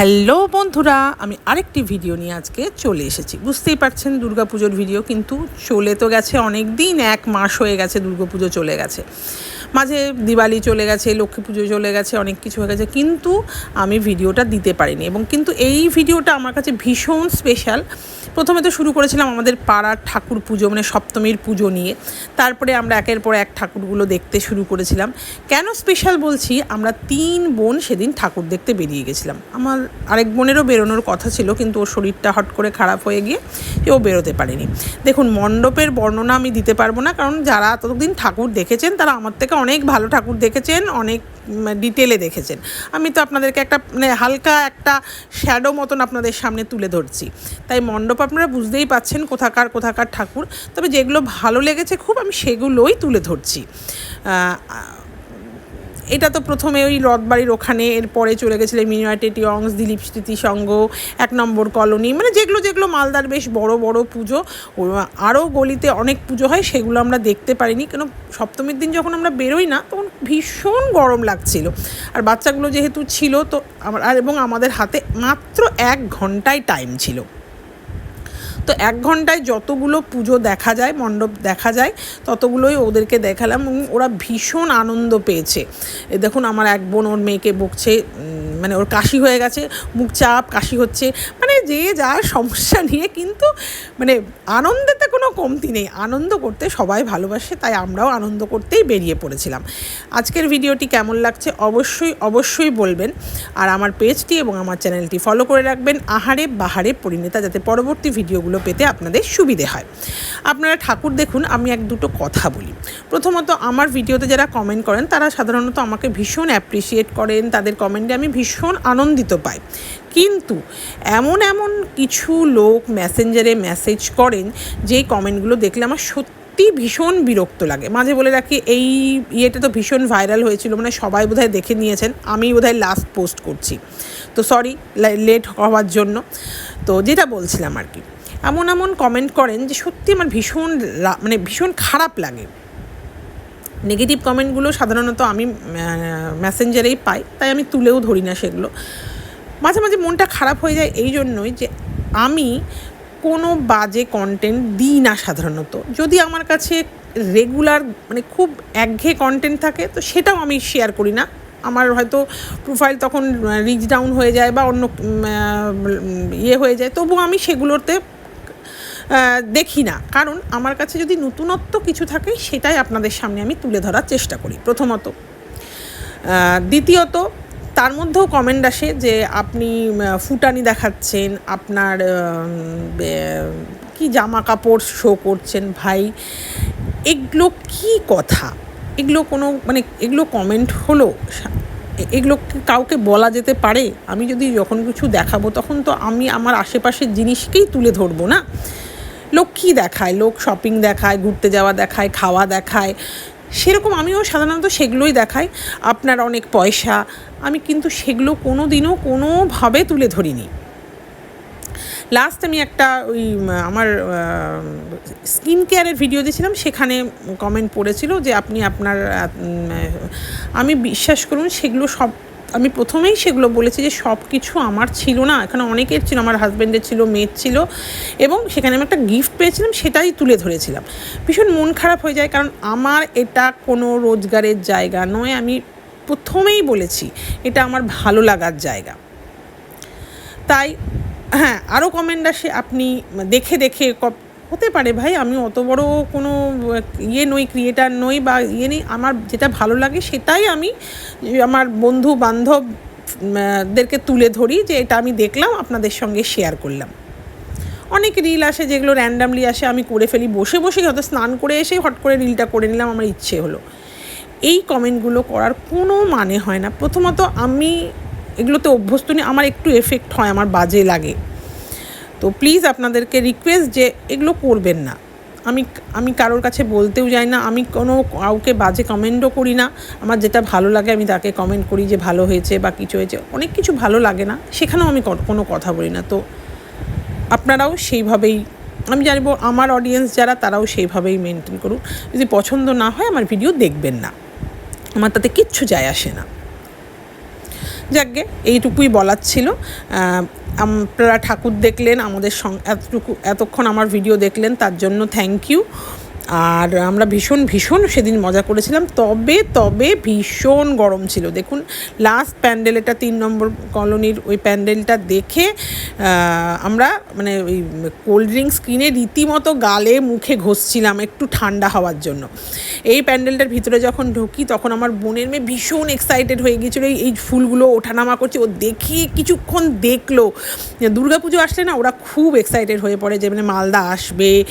Hello বন্ধুরা, আমি আরেকটি ভিডিও নিয়ে আজকে চলে এসেছি। বুঝতেই পারছেন দুর্গাপুজোর ভিডিও কিন্তু চলে তো গেছে অনেক দিন, এক মাস হয়ে গেছে দুর্গাপুজো চলে গেছে। মাঝে দিওয়ালি চলে গেছে, লক্ষ্মী পুজো চলে গেছে, অনেক কিছু হয়ে গেছে, কিন্তু আমি ভিডিওটা দিতে পারিনি এবং কিন্তু এই ভিডিওটা আমার কাছে ভীষণ স্পেশাল প্রথমে তো শুরু করেছিলাম আমাদের পাড়ার ঠাকুর পুজো মানে সপ্তমীর পুজো নিয়ে। তারপরে আমরা একের পর এক ঠাকুরগুলো দেখতে শুরু করেছিলাম। কেন স্পেশাল বলছি? আমরা তিন বোন সেদিন ঠাকুর দেখতে বেরিয়ে গেছিলাম। আমার আরেক বোনেরও বেরোনোর কথা ছিল, কিন্তু ওর শরীরটা হট করে খারাপ হয়ে গিয়ে ও বেরোতে পারেনি। দেখুন, মণ্ডপের বর্ণনা আমি দিতে পারব না, কারণ যারা ততদিন ঠাকুর দেখেছেন, তারা আমার থেকে অনেক ভালো ঠাকুর দেখেছেন, অনেক ডিটেলে দেখেছেন। আমি তো আপনাদেরকে একটা মানে হালকা একটা শ্যাডো মতন আপনাদের সামনে তুলে ধরছি। তাই মণ্ডপ আপনারা বুঝতেই পাচ্ছেন কোথাকার কোথাকার ঠাকুর। তবে যেগুলো ভালো লেগেছে, খুব আমি সেগুলোই তুলে ধরছি। এটা তো প্রথমে ওই রথবাড়ির ওখানে এরপরে চলে গেছিলেন মিনিয়াটেটি অংশ দিলীপ স্মৃতি সংঘ এক নম্বর কলোনি মানে যেগুলো যেগুলো মালদার বেশ বড় বড় পুজো আরও গলিতে অনেক পুজো হয়, সেগুলো আমরা দেখতে পারিনি, কেন সপ্তমীর দিন যখন আমরা বেরোই না, তখন ভীষণ গরম লাগছিল। আর বাচ্চাগুলো যেহেতু ছিল, তো আর এবং আমাদের হাতে মাত্র এক ঘন্টায় টাইম ছিল। তো এক ঘন্টায় যতগুলো পুজো দেখা যায়, মণ্ডপ দেখা যায়, ততগুলোই ওদেরকে দেখালাম এবং ওরা ভীষণ আনন্দ পেয়েছে। এ দেখুন আমার এক বোন ওর মেয়েকে বকছে মানে ওর কাশি হয়ে গেছে, মুখ চাপ, কাশি হচ্ছে। যে যার সমস্যা নিয়ে কিন্তু মানে আনন্দেতে কোনো কমতি নেই। আনন্দ করতে সবাই ভালোবাসে, তাই আমরাও আনন্দ করতেই বেরিয়ে পড়েছিলাম। আজকের ভিডিওটি কেমন লাগছে অবশ্যই অবশ্যই বলবেন। আর আমার পেজটি এবং আমার চ্যানেলটি ফলো করে রাখবেন আহারে বাহারে পরিণেতা, যাতে পরবর্তী ভিডিওগুলো পেতে আপনাদের সুবিধে হয়। আপনারা ঠাকুর দেখুন, আমি এক দুটো কথা বলি। প্রথমত, আমার ভিডিওতে যারা কমেন্ট করেন, তারা সাধারণত আমাকে ভীষণ অ্যাপ্রিসিয়েট করেন। তাদের কমেন্টে আমি ভীষণ আনন্দিত পাই। কিন্তু এমন এমন কিছু লোক মেসেঞ্জারে মেসেজ করেন যেই কমেন্টগুলো দেখলে আমার সত্যি সত্যি ভীষণ বিরক্ত লাগে। মাঝে বলে রাখি, এই ইয়েটা তো ভীষণ ভাইরাল হয়েছিল মানে সবাই বোধহয় দেখে নিয়েছেন, আমি বোধহয় লাস্ট পোস্ট করছি। তো সরি লেট হওয়ার জন্য। তো যেটা বলছিলাম আর কি, এমন এমন কমেন্ট করেন, যে সত্যি আমার ভীষণ মানে ভীষণ খারাপ লাগে। নেগেটিভ কমেন্টগুলো সাধারণত আমি মেসেঞ্জারেই পাই, তাই আমি তুলেও ধরি না সেগুলো। মাঝে মাঝে মনটা খারাপ হয়ে যায় এই জন্যই যে আমি কোনো বাজে কন্টেন্ট দিই না সাধারণত। যদি আমার কাছে রেগুলার মানে খুব একঘেয়ে কন্টেন্ট থাকে, তো সেটাও আমি শেয়ার করি না। আমার হয়তো প্রোফাইল তখন রিচ ডাউন হয়ে যায় বা অন্য ইয়ে হয়ে যায় তবু আমি সেগুলোতে দেখি না। কারণ আমার কাছে যদি নতুনত্ব কিছু থাকে, সেটাই আপনাদের সামনে আমি তুলে ধরার চেষ্টা করি প্রথমত। দ্বিতীয়ত তার মধ্যেও কমেন্ট আসে যে আপনি ফুটানি দেখাচ্ছেন, আপনার কি জামা কাপড় শো করছেন ভাই? এগুলো কি কথা? এগুলো কোনো মানে এগুলো কমেন্ট হলো? এগুলো কাউকে বলা যেতে পারে? আমি যদি যখন কিছু দেখাবো, তখন তো আমি আমার আশেপাশের জিনিসকেই তুলে ধরবো না? লোক কী দেখায়? লোক শপিং দেখায়, ঘুরতে যাওয়া দেখায়, খাওয়া দেখায় সেরকম আমিও সাধারণত সেগুলোই দেখাই। আপনার অনেক পয়সা, আমি কিন্তু সেগুলো কোনো দিনও কোনোভাবে তুলে ধরিনি। লাস্ট আমি একটা ওই, আমার স্কিন কেয়ারের ভিডিও দিয়েছিলাম, সেখানে কমেন্ট পড়েছিল যে আপনি আপনার আমি বিশ্বাস করুন, সেগুলো সব আমি প্রথমেই সেগুলো বলেছি যে সব কিছু আমার ছিল না। এখানে অনেকের ছিল, আমার হাজব্যান্ডের ছিল, মেয়ের ছিল এবং সেখানে আমি একটা গিফট পেয়েছিলাম, সেটাই তুলে ধরেছিলাম। ভীষণ মন খারাপ হয়ে যায় কারণ আমার এটা কোনো রোজগারের জায়গা নয়। আমি প্রথমেই বলেছি, এটা আমার ভালো লাগার জায়গা। তাই হ্যাঁ আরও কমেন্ট আসে, আপনি দেখে দেখে হতে পারে ভাই, আমি অত বড় কোনো ইয়ে নই ক্রিয়েটার নই বা ইয়ে নেই। আমার যেটা ভালো লাগে সেটাই আমি, আমার বন্ধু বান্ধব, দেরকে তুলে ধরি যে এটা আমি দেখলাম, আপনাদের সঙ্গে শেয়ার করলাম। অনেক রিল আসে যেগুলো র্যান্ডামলি আসে, আমি করে ফেলি, বসে বসে হয়তো স্নান করে এসে হট করে রিলটা করে নিলাম, আমার ইচ্ছে হলো। এই কমেন্টগুলো করার কোনো মানে হয় না। প্রথমত আমি এগুলোতে অভ্যস্ত নিয়ে আমার একটু এফেক্ট হয়, আমার বাজে লাগে। তো প্লিজ আপনাদেরকে রিকোয়েস্ট যে এগুলো করবেন না। আমি আমি কারোর কাছে বলতেও যাই না, আমি কোনো কাউকে বাজে কমেন্টও করি না। আমার যেটা ভালো লাগে আমি তাকে কমেন্ট করি যে ভালো হয়েছে বা কিছু হয়েছে। অনেক কিছু ভালো লাগে না, সেখানেও আমি কোনো কথা বলি না। তো আপনারাও সেইভাবেই, আমি জানব আমার অডিয়েন্স যারা, তারাও সেইভাবেই মেনটেন করুক। যদি পছন্দ না হয় আমার ভিডিও দেখবেন না। আমার তাতে কিচ্ছু যায় আসে না। যাকগে এইটুকুই বলার ছিল। আপনারা ঠাকুর দেখলেন, আমাদের সঙ্গে এতটুকু, এতক্ষণ আমার ভিডিও দেখলেন, তার জন্য থ্যাংক ইউ আর আমরা ভীষণ ভীষণ সেদিন মজা করেছিলাম। তবে তবে ভীষণ গরম ছিল। দেখুন লাস্ট প্যান্ডেল এটা তিন নম্বর কলোনির ওই প্যান্ডেলটা দেখে আমরা মানে ওই কোল্ড ড্রিঙ্কস কিনে রীতিমতো গালে মুখে ঘষছিলাম একটু ঠান্ডা হওয়ার জন্য। এই প্যান্ডেলটার ভিতরে যখন ঢুকি, তখন আমার বোনের মেয়ে ভীষণ এক্সাইটেড হয়ে গিয়েছিল, এই- ফুলগুলো ওঠানামা করছে। ও দেখি, কিছুক্ষণ দেখল। দুর্গাপুজো আসলে না, ওরা খুব এক্সাইটেড হয়ে পড়ে যে মানে মালদা আসবে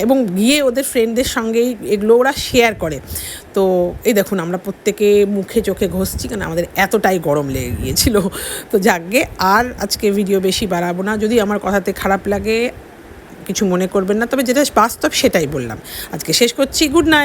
এবং গিয়ে ওদের ফ্রেন্ডদের সঙ্গেই এগুলো ওরা শেয়ার করে। তো এই দেখুন আমরা প্রত্যেকে মুখে চোখে ঘষছি কেন আমাদের এতটাই গরম লেগে গিয়েছিল। তো যাকগে, আর আজকে ভিডিও বেশি বাড়াবো না। যদি আমার কথাতে খারাপ লাগে, কিছু মনে করবেন না। তবে যেটা বাস্তব সেটাই বললাম। আজকে শেষ করছি। Good night